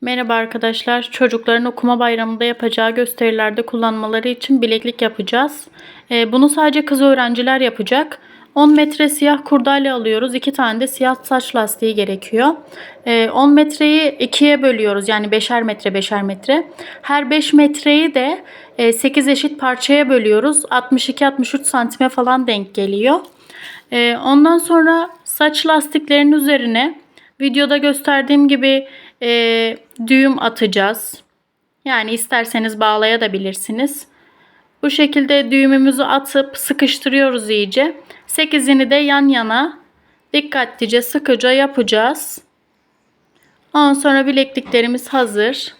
Merhaba arkadaşlar. Çocukların okuma bayramında yapacağı gösterilerde kullanmaları için bileklik yapacağız. Ee, bunu sadece kız öğrenciler yapacak. 10 metre siyah kurdale alıyoruz. 2 tane de siyah saç lastiği gerekiyor. Ee, 10 metreyi ikiye bölüyoruz. Yani 5'er metre 5'er metre. Her 5 metreyi de 8 eşit parçaya bölüyoruz. 62-63 santime falan denk geliyor. Ee, ondan sonra saç lastiklerinin üzerine videoda gösterdiğim gibi e, düğüm atacağız. Yani isterseniz bağlayabilirsiniz. Bu şekilde düğümümüzü atıp sıkıştırıyoruz iyice. 8'ini de yan yana dikkatlice sıkıca yapacağız. Ondan sonra bilekliklerimiz hazır.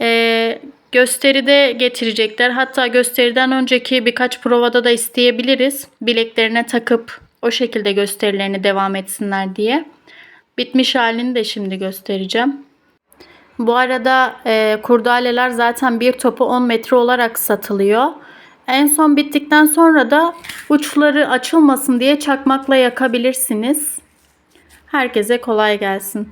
Ee, gösteride getirecekler. Hatta gösteriden önceki birkaç provada da isteyebiliriz. Bileklerine takıp o şekilde gösterilerini devam etsinler diye. Bitmiş halini de şimdi göstereceğim. Bu arada e, kurdaleler zaten bir topu 10 metre olarak satılıyor. En son bittikten sonra da uçları açılmasın diye çakmakla yakabilirsiniz. Herkese kolay gelsin.